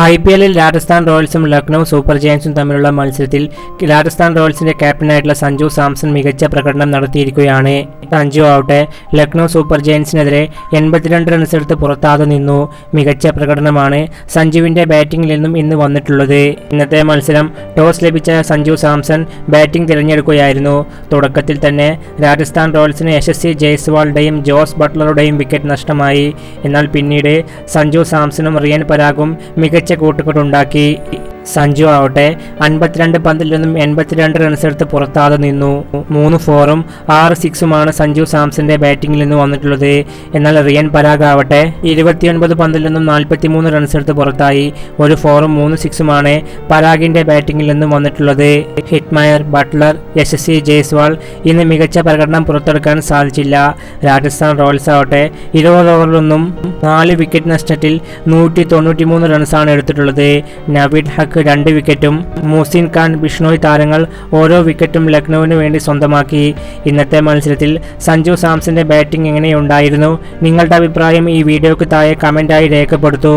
I P എല്ലിൽ രാജസ്ഥാൻ റോയൽസും Lucknow super ജയൻസും തമ്മിലുള്ള മത്സരത്തിൽ രാജസ്ഥാൻ റോയൽസിന്റെ ക്യാപ്റ്റനായിട്ടുള്ള സഞ്ജു സാംസൺ മികച്ച പ്രകടനം നടത്തിയിരിക്കുകയാണ്. സഞ്ജു ആവട്ടെ ലക്നൗ സൂപ്പർ ജയൻസിനെതിരെ എൺപത്തിരണ്ട് റൺസെടുത്ത് പുറത്താതെ നിന്നു. മികച്ച പ്രകടനമാണ് സഞ്ജുവിന്റെ ബാറ്റിംഗിൽ നിന്നും ഇന്ന് വന്നിട്ടുള്ളത്. ഇന്നത്തെ മത്സരം ടോസ് ലഭിച്ച സഞ്ജു സാംസൺ ബാറ്റിംഗ് തിരഞ്ഞെടുക്കുകയായിരുന്നു. തുടക്കത്തിൽ തന്നെ രാജസ്ഥാൻ റോയൽസിന് യശസ്വി ജയ്സ്വാളുടെയും ജോസ് ബട്ട്ലറുടെയും വിക്കറ്റ് നഷ്ടമായി. എന്നാൽ പിന്നീട് സഞ്ജു സാംസണും റിയൻ പരാഗും മികച്ച കൂട്ടുകെട്ടുണ്ടാക്കി. സഞ്ജു ആവട്ടെ. അൻപത്തിരണ്ട് പന്തിൽ നിന്നും എൺപത്തിരണ്ട് റൺസ് എടുത്ത് പുറത്താതെ നിന്നു. മൂന്ന് ഫോറും ആറ് സിക്സുമാണ് സഞ്ജു സാംസന്റെ ബാറ്റിംഗിൽ നിന്ന് വന്നിട്ടുള്ളത്. എന്നാൽ റിയൻ പരാഗ് ആവട്ടെ. ഇരുപത്തിയൊൻപത് പന്തിൽ നിന്നും നാൽപ്പത്തിമൂന്ന് റൺസ് എടുത്ത് പുറത്തായി. ഒരു ഫോറും മൂന്ന് സിക്സുമാണ് പരാഗിന്റെ ബാറ്റിംഗിൽ നിന്നും വന്നിട്ടുള്ളത്. ഹിറ്റ്മയർ ബട്ട്ലർ യശസ്വി ജയ്സ്വാൾ ഇന്ന് മികച്ച പ്രകടനം പുറത്തെടുക്കാൻ സാധിച്ചില്ല. രാജസ്ഥാൻ റോയൽസ് ആവട്ടെ. ഇരുപത് നിന്നും നാല് വിക്കറ്റ് നഷ്ടത്തിൽ നൂറ്റി തൊണ്ണൂറ്റിമൂന്ന് റൺസാണ് എടുത്തിട്ടുള്ളത്. നവീദ് ഹക്ക് രണ്ട് വിക്കറ്റും മൂസിൻ ഖാൻ ബിഷ്ണോയ് താരങ്ങൾ ഓരോ വിക്കറ്റും ലക്നൌവിന് വേണ്ടി സ്വന്തമാക്കി. ഇന്നത്തെ മത്സരത്തിൽ സഞ്ജു സാംസന്റെ ബാറ്റിംഗ് എങ്ങനെയുണ്ടായിരുന്നു? നിങ്ങളുടെ അഭിപ്രായം ഈ വീഡിയോക്ക് താഴെ കമന്റായി രേഖപ്പെടുത്തൂ.